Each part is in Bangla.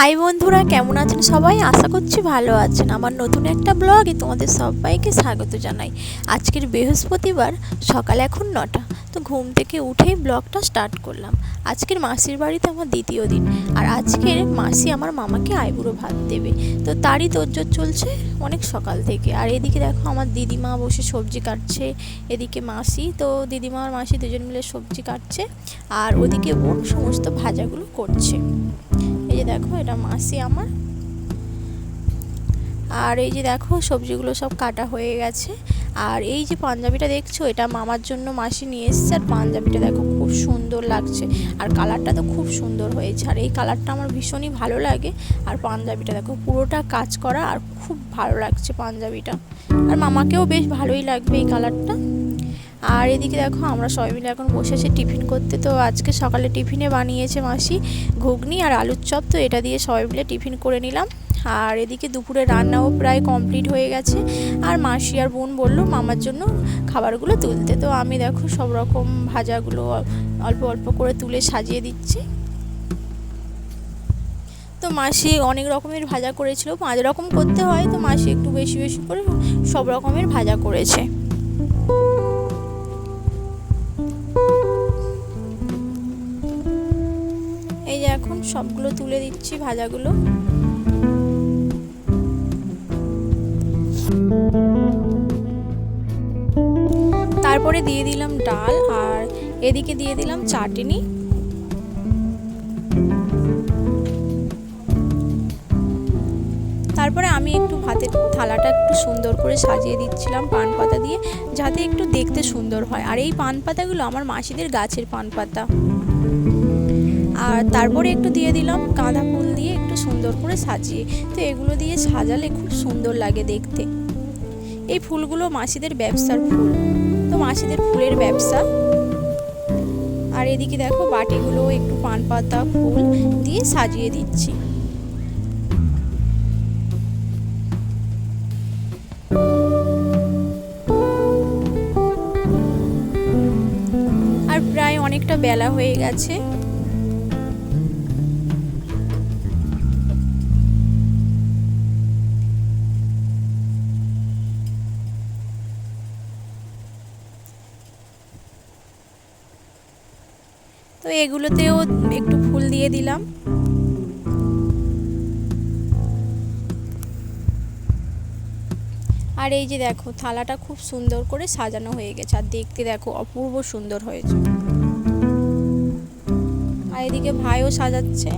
হাই বন্ধুরা, কেমন আছেন সবাই? আশা করছি ভালো আছেন। আমার নতুন একটা ব্লগে তোমাদের সবাইকে স্বাগত জানাই। আজকের বৃহস্পতিবার, সকাল এখন নটা। তো ঘুম থেকে উঠেই ব্লগটা স্টার্ট করলাম। আজকের মাসির বাড়িতে আমার দ্বিতীয় দিন। আর আজকের মাসি আমার মামাকে আইবুড়ো ভাত দেবে। তো তারই তোরজোর চলছে অনেক সকাল থেকে। আর এদিকে দেখো আমার দিদিমা বসে সবজি কাটছে। এদিকে মাসি, তো দিদিমা আর মাসি দুজন মিলে সবজি কাটছে। আর ওদিকে বোন সমস্ত ভাজাগুলো করছে। যে দেখো, এটা মাসি আমার। আর এই যে দেখো, সবজিগুলো সব কাটা হয়ে গেছে। আর এই যে পাঞ্জাবিটা দেখছ, এটা মামার জন্য মাসি নিয়ে এসছে। আর পাঞ্জাবিটা দেখো, খুব সুন্দর লাগছে। আর কালারটা তো খুব সুন্দর হয়েছে। আর এই কালারটা আমার ভীষণই ভালো লাগে। আর পাঞ্জাবিটা দেখো, পুরোটা কাজ করা আর খুব ভালো লাগছে পাঞ্জাবিটা। আর মামাকেও বেশ ভালোই লাগবে এই কালারটা। আর এদিকে দেখো আমরা সবাই মিলে এখন বসে আছি টিফিন করতে। তো আজকে সকালে টিফিনে বানিয়েছে মাসি ঘুগনি আর আলুর চপ। তো এটা দিয়ে সবাই মিলে টিফিন করে নিলাম। আর এদিকে দুপুরে রান্নাও প্রায় কমপ্লিট হয়ে গেছে। আর মাসি আর বোন বলল মামার জন্য খাবারগুলো তুলতে। তো আমি দেখো সব রকম ভাজাগুলো অল্প অল্প করে তুলে সাজিয়ে দিচ্ছি। তো মাসি অনেক রকমের ভাজা করেছিল। পাঁচ রকম করতে হয়। তো মাসি একটু বেশি বেশি করে সব রকমের ভাজা করেছে। সবগুলো তুলে দিচ্ছি ভাজাগুলো। তারপরে দিয়ে দিলাম ডাল আর এদিকে দিয়ে দিলাম চাটনি। তারপরে আমি একটু ভাতের থালাটা একটু সুন্দর করে সাজিয়ে দিচ্ছিলাম পান পাতা দিয়ে, যাতে একটু দেখতে সুন্দর হয়। আর এই পান পাতাগুলো আমার মাসিদের গাছের পান পাতা। আর তারপরে একটু দিয়ে দিলাম গাঁদা ফুল দিয়ে একটু সুন্দর করে সাজিয়ে। তো এগুলো দিয়ে সাজালে খুব সুন্দর লাগে দেখতে। এই ফুলগুলো মাসিদের ব্যবসার ফুল। তো মাসিদের ফুলের ব্যবসা। আর এদিকে দেখো বাটিগুলো, একটু পান পাতা ফুল দিয়ে সাজিয়ে দিচ্ছি। আর প্রায় অনেকটা বেলা হয়ে গেছে। তো এগুলোতেও একটু ফুল দিয়ে দিলাম। আর এই যে দেখো, থালাটা খুব সুন্দর করে সাজানো হয়ে গেছে। আর দেখতে দেখো, অপূর্ব সুন্দর হয়েছে। আর এদিকে ভাইও সাজাচ্ছে।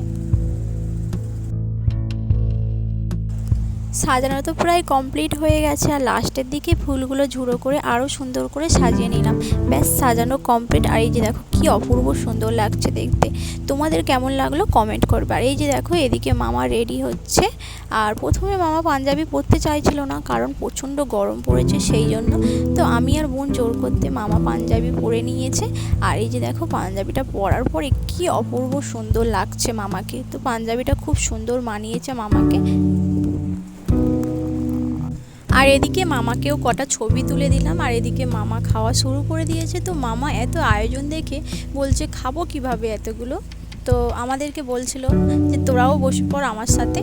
সাজানো তো প্রায় কমপ্লিট হয়ে গেছে আর লাস্টের দিকে ফুলগুলো ঝুড়ো করে আরও সুন্দর করে সাজিয়ে নিলাম। ব্যাস, সাজানো কমপ্লিট আর এই যে দেখো কি অপূর্ব সুন্দর লাগছে দেখতে। তোমাদের কেমন লাগল কমেন্ট করবে। আর এই যে দেখো, এদিকে মামা রেডি হচ্ছে। আর প্রথমে মামা পাঞ্জাবি পরতে চাইছিল না, কারণ প্রচণ্ড গরম পড়েছে সেই জন্য। তো আমি আর বোন জোর করতে মামা পাঞ্জাবি পরে নিয়েছে। আর এই যে দেখো, পাঞ্জাবিটা পরার পরে কি অপূর্ব সুন্দর লাগছে মামাকে। তো পাঞ্জাবিটা খুব সুন্দর মানিয়েছে মামাকে। আর এদিকে মামাকেও কটা ছবি তুলে দিলাম, আর এদিকে মামা খাওয়া শুরু করে দিয়েছে। তো মামা এত আয়োজন দেখে বলছে, খাব কীভাবে এতগুলো? তো আমাদেরকে বলছিল যে, তোরাও বসে পড় আমার সাথে।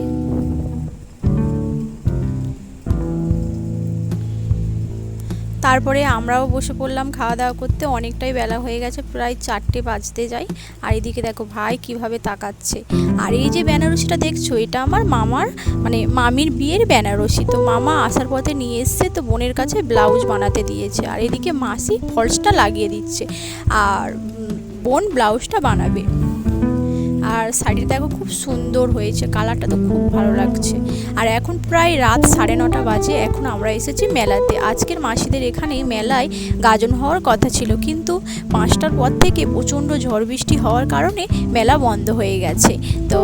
তারপরে আমরাও বসে পড়লাম খাওয়া দাওয়া করতে। অনেকটাই বেলা হয়ে গেছে, প্রায় চারটে বাজতে যায়। আর এদিকে দেখো ভাই কীভাবে তাকাচ্ছে। আর এই যে বেনারসিটা দেখছ, এটা আমার মামার মানে মামির বিয়ের বেনারসি। তো মামা আসার পথে নিয়ে এসছে, তো বোনের কাছে ব্লাউজ বানাতে দিয়েছে। আর এদিকে মাসি ফলসটা লাগিয়ে দিচ্ছে। আর বোন ব্লাউজটা বানাবে। আর শাড়িটা দেখো খুব সুন্দর হয়েছে, কালারটা তো খুব ভালো লাগছে। আর এখন প্রায় রাত সাড়ে নটা বাজে, এখন আমরা এসেছি মেলাতে। আজকের মাসিদের এখানে মেলায় গাজন হওয়ার কথা ছিল, কিন্তু পাঁচটার পর থেকে প্রচণ্ড ঝড় বৃষ্টি হওয়ার কারণে মেলা বন্ধ হয়ে গেছে। তো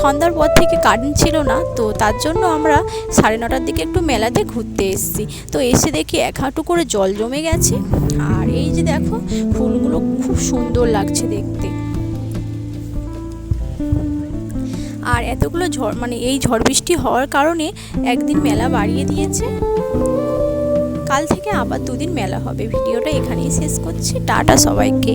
সন্ধ্যার পর থেকে কারেন্ট ছিল না, তো তার জন্য আমরা সাড়ে নটার দিকে একটু মেলাতে ঘুরতে এসেছি। তো এসে দেখি এক হাঁটু করে জল জমে গেছে, আর এই যে দেখো, ফুলগুলো খুব সুন্দর লাগছে দেখতে। আর এতগুলো ঝড় মানে এই ঝড় বৃষ্টি হওয়ার কারণে একদিন মেলা বাড়িয়ে দিয়েছে। কাল থেকে আবার দুদিন মেলা হবে। ভিডিওটা এখানেই শেষ করছি। টাটা সবাইকে।